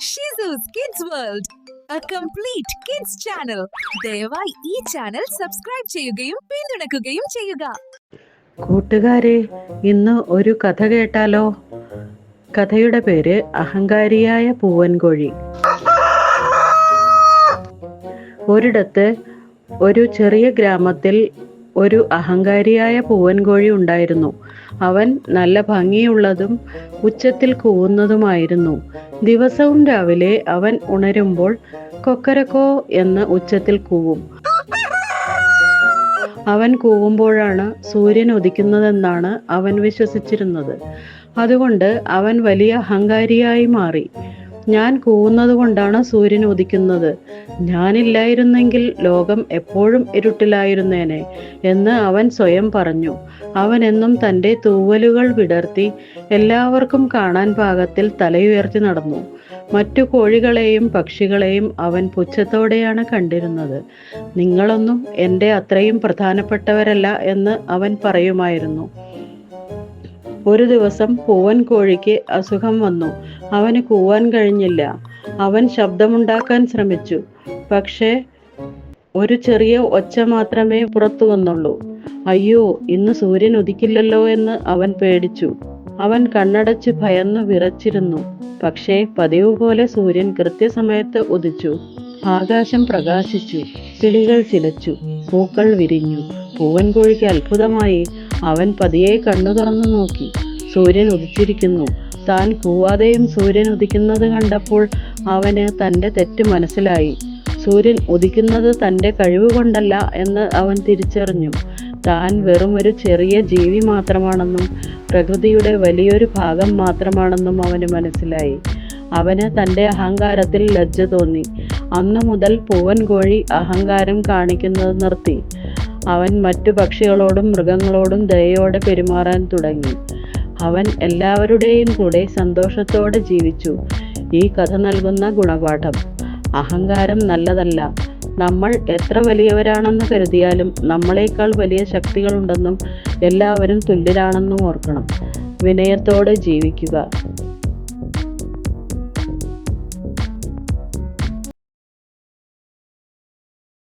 ഷിസൂസ് kids world a complete kids channel ദയവായി ഈ channel subscribe ചെയ്യുകയും പിന്തുണക്കുകയും ചെയ്യുക. കൂട്ടുകാരെ ഇന്ന് ഒരു കഥ കേട്ടാലോ? കഥയുടെ പേര് അഹങ്കാരിയായ പൂവൻകോഴി. ഒരിടത്ത് ഒരു ചെറിയ ഗ്രാമത്തിൽ ഒരു അഹങ്കാരിയായ പൂവൻകോഴി ഉണ്ടായിരുന്നു. അവൻ നല്ല ഭംഗിയുള്ളതും ഉച്ചത്തിൽ കൂവുന്നതുമായിരുന്നു. ദിവസവും രാവിലെ അവൻ ഉണരുമ്പോൾ കൊക്കരക്കോ എന്ന് ഉച്ചത്തിൽ കൂവും. അവൻ കൂവുമ്പോഴാണ് സൂര്യൻ ഉദിക്കുന്നതെന്നാണ് അവൻ വിശ്വസിച്ചിരുന്നത്. അതുകൊണ്ട് അവൻ വലിയ അഹങ്കാരിയായി മാറി. ഞാൻ കൂവുന്നത് കൊണ്ടാണ് സൂര്യൻ ഉദിക്കുന്നത്. ഞാനില്ലായിരുന്നെങ്കിൽ ലോകം എപ്പോഴും ഇരുട്ടിലായിരുന്നേനെ എന്ന് അവൻ സ്വയം പറഞ്ഞു. അവൻ എന്നും തന്റെ തൂവലുകൾ വിടർത്തി എല്ലാവർക്കും കാണാൻ പാകത്തിൽ തലയുയർത്തി നടന്നു. മറ്റു കോഴികളെയും പക്ഷികളെയും അവൻ പുച്ഛത്തോടെയാണ് കണ്ടിരുന്നത്. നിങ്ങളൊന്നും എന്റെ അത്രയും പ്രധാനപ്പെട്ടവരല്ല എന്ന് അവൻ പറയുമായിരുന്നു. ഒരു ദിവസം പൂവൻ കോഴിക്ക് അസുഖം വന്നു. അവന് കൂവാൻ കഴിഞ്ഞില്ല. അവൻ ശബ്ദമുണ്ടാക്കാൻ ശ്രമിച്ചു. പക്ഷേ ഒരു ചെറിയ ഒച്ച മാത്രമേ പുറത്തു വന്നുള്ളൂ. അയ്യോ ഇന്ന് സൂര്യൻ ഉദിക്കില്ലല്ലോ എന്ന് അവൻ പേടിച്ചു. അവൻ കണ്ണടച്ച് ഭയന്നു വിറച്ചിരുന്നു. പക്ഷേ പതിവ് പോലെ സൂര്യൻ കൃത്യസമയത്ത് ഉദിച്ചു. ആകാശം പ്രകാശിച്ചു. കിളികൾ ചിലച്ചു. പൂക്കൾ വിരിഞ്ഞു. പൂവൻ കോഴിക്ക് അത്ഭുതമായി. അവൻ പതിയെ കണ്ണു തുറന്നു നോക്കി. സൂര്യൻ ഉദിച്ചിരിക്കുന്നു. താൻ കൂവാതെയും സൂര്യൻ ഉദിക്കുന്നത് കണ്ടപ്പോൾ അവന് തന്റെ തെറ്റ് മനസ്സിലായി. സൂര്യൻ ഉദിക്കുന്നത് തന്റെ കഴിവ് കൊണ്ടല്ല എന്ന് അവൻ തിരിച്ചറിഞ്ഞു. താൻ വെറും ഒരു ചെറിയ ജീവി മാത്രമാണെന്നും പ്രകൃതിയുടെ വലിയൊരു ഭാഗം മാത്രമാണെന്നും അവന് മനസ്സിലായി. അവന് തന്റെ അഹങ്കാരത്തിൽ ലജ്ജ തോന്നി. അന്നു മുതൽ പൂവൻ കോഴി അഹങ്കാരം കാണിക്കുന്നത് നിർത്തി. അവൻ മറ്റു പക്ഷികളോടും മൃഗങ്ങളോടും ദയയോടെ പെരുമാറാൻ തുടങ്ങി. അവൻ എല്ലാവരുടെയും കൂടെ സന്തോഷത്തോടെ ജീവിച്ചു. ഈ കഥ നൽകുന്ന ഗുണപാഠം അഹങ്കാരം നല്ലതല്ല. നമ്മൾ എത്ര വലിയവരാണെന്ന് കരുതിയാലും നമ്മളെക്കാൾ വലിയ ശക്തികളുണ്ടെന്നും എല്ലാവരും തുല്യരാണെന്നും ഓർക്കണം. വിനയത്തോടെ ജീവിക്കുക.